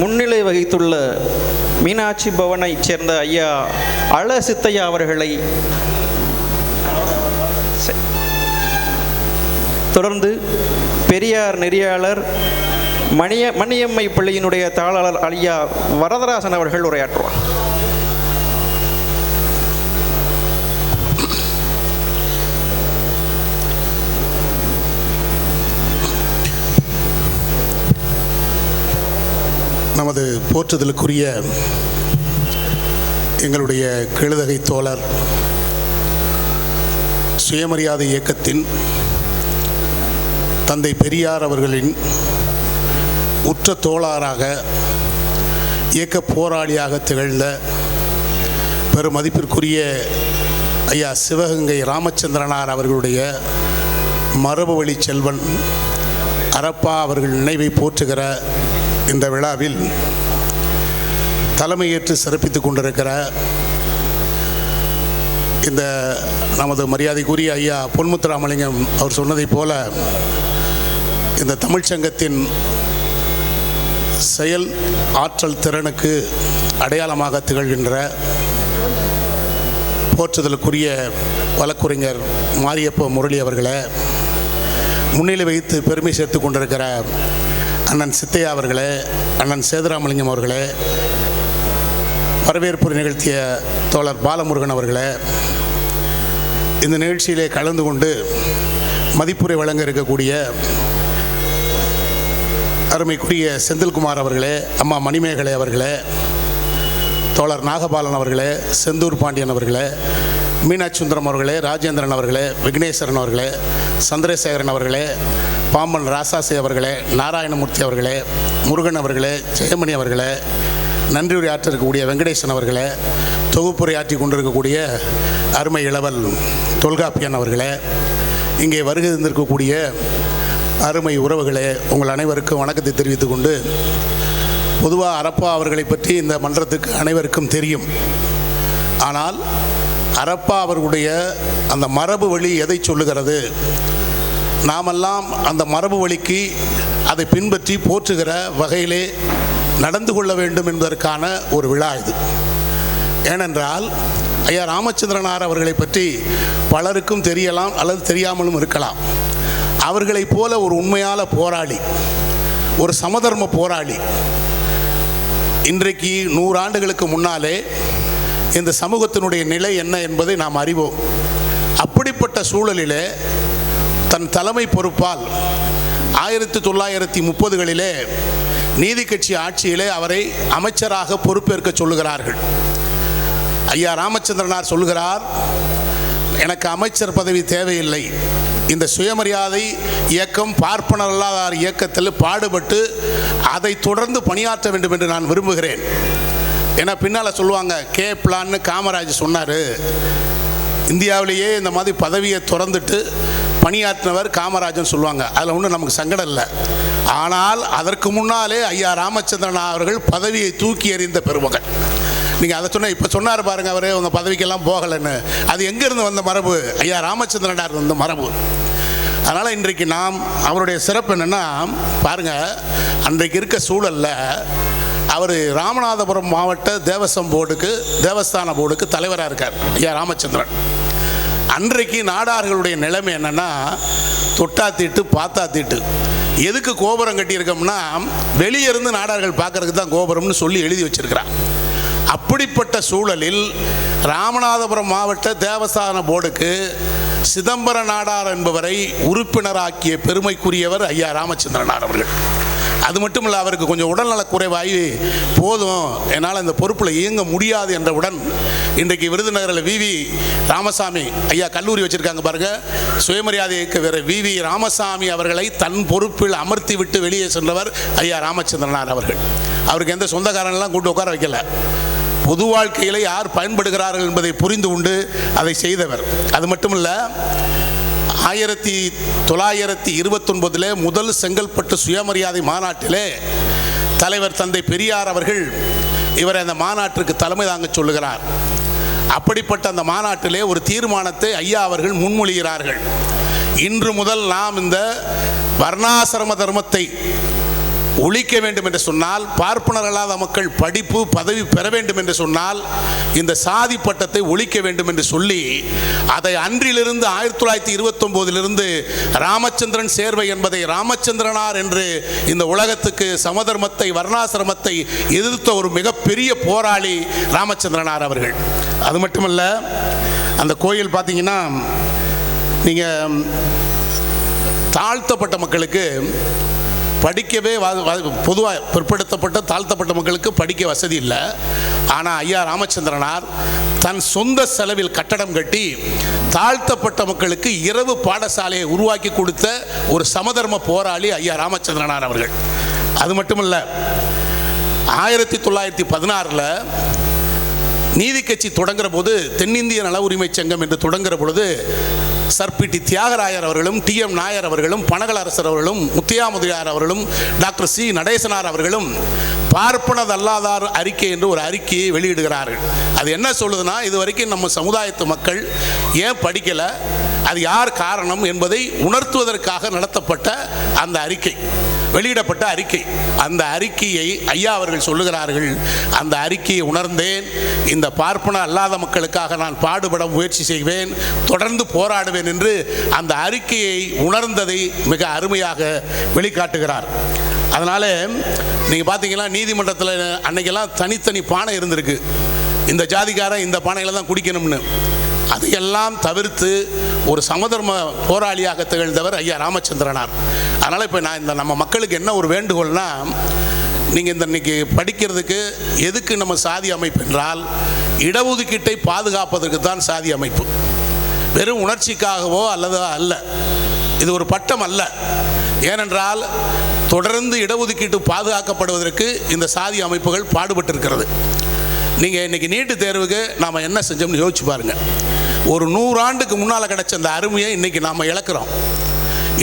முன்னிலை வகித்துள்ள மீனாட்சி பவனைச் சேர்ந்த ஐயா அழ சித்தையா அவர்களை தொடர்ந்து பெரியார் நெறியாளர் மணிய மணியம்மை பிள்ளையினுடைய தாளாளர் ஐயா வரதராசன் அவர்கள் உரையாற்றுவார். நமது போற்றுதலுக்குரிய எங்களுடைய கெழுதகை தோழர் சுயமரியாதை இயக்கத்தின் தந்தை பெரியார் அவர்களின் உற்ற தோழராக இயக்க போராளியாக திகழ்ந்த பெருமதிப்பிற்குரிய ஐயா சிவகங்கை ராமச்சந்திரனார் அவர்களுடைய மரபு வழி செல்வன் அரப்பா அவர்கள் நினைவை போற்றுகிற இந்த விழாவில் தலைமையேற்று சிறப்பித்துக் கொண்டிருக்கிற இந்த நமது மரியாதைக்குரிய ஐயா பொன்முத்துராமலிங்கம் அவர் சொன்னதைப் போல இந்த தமிழ்ச்சங்கத்தின் செயல் ஆற்றல் திறனுக்கு அடையாளமாக திகழ்கின்ற போற்றுதலுக்குரிய வழக்குரைஞர் மாரியப்ப முரளி அவர்களை முன்னிலை வைத்து பெருமை சேர்த்து கொண்டிருக்கிற அண்ணன் சித்தையா அவர்களே அண்ணன் சேதுராமலிங்கம் அவர்களே வரவேற்பு நிகழ்த்திய தோழர் பாலமுருகன் அவர்களே இந்த நிகழ்ச்சியிலே கலந்து கொண்டு மதிப்புரை வழங்க இருக்கக்கூடிய அருமைக்குரிய செந்தில்குமார் அவர்களே அம்மா மணிமேகலை அவர்களே தோழர் நாகபாலன் அவர்களே செந்தூர் பாண்டியன் அவர்களே மீனாட்சி சுந்தரம் அவர்களே ராஜேந்திரன் அவர்களே விக்னேஸ்வரன் அவர்களே சந்திரசேகரன் அவர்களே பாம்பன் ராசாசி அவர்களே நாராயணமூர்த்தி அவர்களே முருகன் அவர்களே ஜெயமணி அவர்களே நன்றி உரையாற்ற வெங்கடேசன் அவர்களே தொகுப்புரை ஆற்றி கொண்டிருக்கக்கூடிய அருமை இளவல் தொல்காப்பியன் அவர்களே இங்கே வருகை தந்திருக்கக்கூடிய அருமை உறவுகளே உங்கள் அனைவருக்கும் வணக்கத்தை தெரிவித்துக் கொண்டு பொதுவாக அரப்பா அவர்களை பற்றி இந்த மன்றத்துக்கு அனைவருக்கும் தெரியும். ஆனால் அரப்பா அவர்களுடைய அந்த மரபு வழி எதை சொல்லுகிறது? நாமெல்லாம் அந்த மரபு வழிக்கு அதை பின்பற்றி போற்றுகிற வகையிலே நடந்து கொள்ள வேண்டும் என்பதற்கான ஒரு விழா இது. ஏனென்றால் ஐயா ராமச்சந்திரனார் அவர்களை பற்றி பலருக்கும் தெரியலாம் அல்லது தெரியாமலும் இருக்கலாம். அவர்களைப் போல ஒரு உண்மையான போராளி ஒரு சமதர்ம போராளி இன்றைக்கு நூறாண்டுகளுக்கு முன்னாலே இந்த சமூகத்தினுடைய நிலை என்ன என்பதை நாம் அறிவோம். அப்படிப்பட்ட சூழலிலே தன் தலைமை பொறுப்பால் ஆயிரத்தி தொள்ளாயிரத்தி முப்பதுகளிலே நீதி கட்சி ஆட்சியிலே அவரை அமைச்சராக பொறுப்பேற்க சொல்லுகிறார்கள். ஐயா ராமச்சந்திரனார் சொல்லுகிறார் எனக்கு அமைச்சர் பதவி தேவையில்லை. இந்த சுயமரியாதை இயக்கம் பார்ப்பனர் அல்லாதார் இயக்கத்தில் பாடுபட்டு அதை தொடர்ந்து பணியாற்ற வேண்டும் என்று நான் விரும்புகிறேன். ஏன்னா பின்னால் சொல்லுவாங்க கே. பிளான்னு காமராஜ் சொன்னார். இந்தியாவிலேயே இந்த மாதிரி பதவியை திறந்துட்டு பணியாற்றினவர் காமராஜன் சொல்லுவாங்க. அதில் ஒன்றும் நமக்கு சங்கடம் இல்லை. ஆனால் அதற்கு முன்னாலே ஐயா ராமச்சந்திரன் அவர்கள் பதவியை தூக்கி எறிந்த பெருமகன். நீங்கள் அதை சொன்ன இப்போ சொன்னார் பாருங்க அவரே உங்கள் பதவிக்கெல்லாம் போகலைன்னு. அது எங்கேருந்து வந்த மரபு? ஐயா ராமச்சந்திரனார் வந்த மரபு. அதனால் இன்றைக்கு நாம் அவருடைய சிறப்பு என்னென்னா பாருங்கள் அன்றைக்கு இருக்க சூழலில் அவர் ராமநாதபுரம் மாவட்ட தேவசம் போர்டுக்கு தேவஸ்தான போர்டுக்கு தலைவராக இருக்கார் ஐயா ராமச்சந்திரன். அன்றைக்கு நாடார்களுடைய நிலைமை என்னென்னா தொட்டா தீட்டு பார்த்தா தீட்டு. எதுக்கு கோபுரம் கட்டியிருக்கோம்னா வெளியே இருந்து நாடார்கள் பார்க்கறதுக்கு தான் கோபுரம்னு சொல்லி எழுதி வச்சிருக்கிறான் அப்படிப்பட்ட சூழலில் ராமநாதபுரம் மாவட்ட தேவஸ்தான போர்டுக்கு சிதம்பர நாடார் என்பவரை உறுப்பினராக்கிய பெருமைக்குரியவர் ஐயா ராமச்சந்திரனார் அவர்கள். அது மட்டும் இல்லை அவருக்கு கொஞ்சம் உடல்நலக் குறைவாகி போதும். என்னால் இந்த பொறுப்பில் இயங்க முடியாது என்றவுடன் இன்றைக்கு விருதுநகரில் விவி ராமசாமி ஐயா கல்லூரி வச்சுருக்காங்க பாருங்க. சுயமரியாதை இயக்க வீரர் விவி ராமசாமி அவர்களை தன் பொறுப்பில் அமர்த்தி விட்டு வெளியே சென்றவர் ஐயா ராமச்சந்திரனார் அவர்கள். அவருக்கு எந்த சொந்தக்காரன்லாம் கூட்டு உட்கார வைக்கல. பொது வாழ்க்கையில் யார் பயன்படுகிறார்கள் என்பதை புரிந்து கொண்டு அதை செய்தவர். அது மட்டும் இல்லை ஆயிரத்தி தொள்ளாயிரத்தி இருபத்தொன்பதில் முதல் செங்கல்பட்டு சுயமரியாதை மாநாட்டிலே தலைவர் தந்தை பெரியார் அவர்கள் இவரை அந்த மாநாட்டிற்கு தலைமை தாங்க சொல்லுகிறார். அப்படிப்பட்ட அந்த மாநாட்டிலே ஒரு தீர்மானத்தை ஐயா அவர்கள் முன்மொழிகிறார்கள். இன்று முதல் நாம் இந்த வர்ணாசிரம தர்மத்தை ஒழிக்க வேண்டும் என்று சொன்னால் பார்ப்பனர் அல்லாத மக்கள் படிப்பு பதவி பெற வேண்டும் என்று சொன்னால் இந்த சாதி பட்டத்தை ஒழிக்க வேண்டும் என்று சொல்லி அதை அன்றிலிருந்து ஆயிரத்தி தொள்ளாயிரத்தி இருபத்தொம்போதிலிருந்து ராமச்சந்திரன் சேர்வை என்பதை ராமச்சந்திரனார் என்று இந்த உலகத்துக்கு சமதர்மத்தை வர்ணாசிரமத்தை எதிர்த்த ஒரு மிகப்பெரிய போராளி ராமச்சந்திரனார் அவர்கள். அது மட்டுமல்ல அந்த கோயில் பார்த்தீங்கன்னா நீங்கள் தாழ்த்தப்பட்ட மக்களுக்கு படிக்கவே பொதுவாக பிற்படுத்தப்பட்ட தாழ்த்தப்பட்ட மக்களுக்கு படிக்க வசதி இல்லை. ஆனால் ஐயா ராமச்சந்திரனார் தன் சொந்த செலவில் கட்டடம் கட்டி தாழ்த்தப்பட்ட மக்களுக்கு இரவு பாடசாலையை உருவாக்கி கொடுத்த ஒரு சமதர்ம போராளி ஐயா ராமச்சந்திரனார் அவர்கள். அது மட்டுமல்ல ஆயிரத்தி தொள்ளாயிரத்தி பதினாறில் நீதி கட்சி தொடங்குற போது தென்னிந்திய நல உரிமை சங்கம் என்று தொடங்குற பொழுது சர்பிடி தியாகராயர் அவர்களும் டி எம் நாயர் அவர்களும் பனகலரசர் அவர்களும் முத்தியாமுதியார் அவர்களும் டாக்டர் சி நடேசனார் அவர்களும் பார்ப்பனதல்லாதார் அறிக்கை என்று ஒரு அறிக்கையை வெளியிடுகிறார்கள். அது என்ன சொல்லுதுன்னா இது வரைக்கும் நம்ம சமுதாயத்து மக்கள் ஏன் படிக்கலை அது யார் காரணம் என்பதை உணர்த்துவதற்காக நடத்தப்பட்ட அந்த அறிக்கை. வெளியிடப்பட்ட அறிக்கை. அந்த அறிக்கையை ஐயா அவர்கள் சொல்லுகிறார்கள். அந்த அறிக்கையை உணர்ந்தேன். இந்த பார்ப்பன அல்லாத மக்களுக்காக நான் பாடுபட முயற்சி செய்வேன். தொடர்ந்து போராடுவேன் என்று அந்த அறிக்கையை உணர்ந்ததை மிக அருமையாக வெளிக்காட்டுகிறார். அதனால் நீங்கள் பார்த்தீங்கன்னா நீதிமன்றத்தில் அன்னைக்கெல்லாம் தனித்தனி பானை இருந்திருக்கு. இந்த ஜாதிக்காரன் இந்த பானையில் தான் குடிக்கணும்னு. அதையெல்லாம் தவிர்த்து ஒரு சமதர்ம போராளியாக திகழ்ந்தவர் ஐயா ராமச்சந்திரனார். அதனால் இப்போ நான் இந்த நம்ம மக்களுக்கு என்ன ஒரு வேண்டுகோள்னா நீங்கள் இந்த இன்னைக்கு படிக்கிறதுக்கு எதுக்கு நம்ம சாதி அமைப்பு என்றால் இடஒதுக்கீட்டை பாதுகாப்பதற்கு தான் சாதி அமைப்பு. வெறும் உணர்ச்சிக்காகவோ அல்லது அல்ல இது ஒரு பட்டம் அல்ல. ஏனென்றால் தொடர்ந்து இடஒதுக்கீட்டு பாதுகாக்கப்படுவதற்கு இந்த சாதி அமைப்புகள் பாடுபட்டிருக்கிறது. நீங்கள் இன்றைக்கி நீட்டு தேர்வுக்கு நாம் என்ன செஞ்சோம்னு யோசிச்சு பாருங்கள் ஒரு நூறாண்டுக்கு முன்னால் கிடைச்ச அந்த அருமையை இன்றைக்கி நாம் இழக்கிறோம்.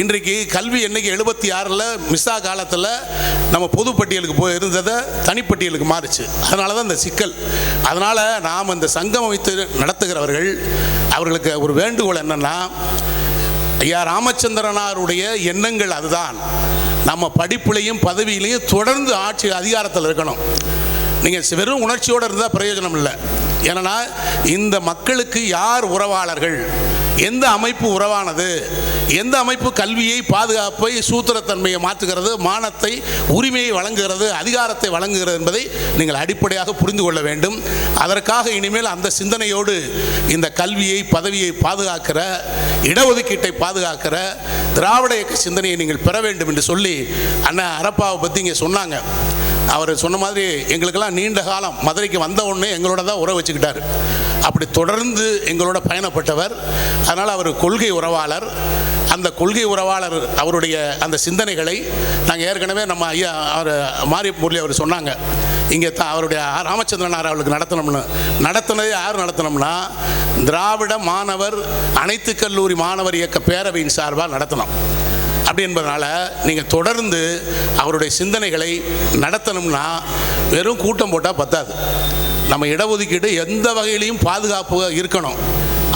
இன்றைக்கு கல்வி என்றைக்கு எழுபத்தி ஆறில் மிஸ்ஸா காலத்தில் நம்ம பொதுப்பட்டியலுக்கு போய் இருந்ததை தனிப்பட்டியலுக்கு மாறுச்சு. அதனால தான் இந்த சிக்கல். அதனால் நாம் இந்த சங்கம் வைத்து நடத்துகிறவர்கள் அவர்களுக்கு ஒரு வேண்டுகோள் என்னென்னா ஐயா ராமச்சந்திரனாருடைய எண்ணங்கள் அதுதான். நம்ம படிப்புலையும் பதவியிலையும் தொடர்ந்து ஆட்சி அதிகாரத்தில் இருக்கணும். நீங்கள் வெறும் உணர்ச்சியோடு இருந்தால் பிரயோஜனம் இல்லை. ஏன்னா இந்த மக்களுக்கு யார் உறவாளர்கள்? எந்த அமைப்பு உறவானது? எந்த அமைப்பு கல்வியை பாதுகாப்பை சூத்திரத்தன்மையை மாற்றுகிறது? மானத்தை உரிமையை வழங்குகிறது? அதிகாரத்தை வழங்குகிறது என்பதை நீங்கள் அடிப்படையாக புரிந்து கொள்ள வேண்டும். அதற்காக இனிமேல் அந்த சிந்தனையோடு இந்த கல்வியை பதவியை பாதுகாக்கிற இடஒதுக்கீட்டை பாதுகாக்கிற திராவிட இயக்க சிந்தனையை நீங்கள் பெற வேண்டும் என்று சொல்லி அண்ணா அரப்பாவை பற்றி இங்கே சொன்னாங்க. அவர் சொன்ன மாதிரி எங்களுக்கெல்லாம் நீண்ட காலம் மதுரைக்கு வந்த உடனே எங்களோட தான் உறவு வச்சுக்கிட்டார். அப்படி தொடர்ந்து எங்களோட பயணப்பட்டவர். அதனால் அவர் கொள்கை உறவாளர். அந்த கொள்கை உறவாளர் அவருடைய அந்த சிந்தனைகளை நாங்கள் ஏற்கனவே நம்ம ஐயா அவர் மாரிய முரளி அவர் சொன்னாங்க. இங்கே தான் அவருடைய ராமச்சந்திரனார் அவர்களுக்கு நடத்தணும்னு. நடத்தினதே யார் நடத்தினோம்னா திராவிட மாணவர் அனைத்து கல்லூரி மாணவர் இயக்க பேரவையின் சார்பாக நடத்தினோம் அப்படி என்பதனால் நீங்கள் தொடர்ந்து அவருடைய சிந்தனைகளை நடத்தணும்னா வெறும் கூட்டம் போட்டால் பத்தாது. நம்ம இடஒதுக்கீடு எந்த வகையிலையும் பாதுகாப்பு இருக்கணும்.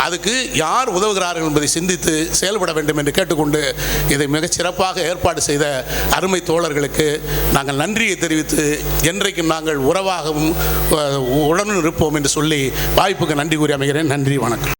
அதுக்கு யார் உதவுகிறார்கள் என்பதை சிந்தித்து செயல்பட வேண்டும் என்று கேட்டுக்கொண்டு இதை மிகச் சிறப்பாக ஏற்பாடு செய்த அருமை தோழர்களுக்கு நாங்கள் நன்றியை தெரிவித்து என்றைக்கும் நாங்கள் உறவாகவும் உடனும் இருப்போம் என்று சொல்லி வாய்ப்புக்கு நன்றி கூறி அமைகிறேன். நன்றி வணக்கம்.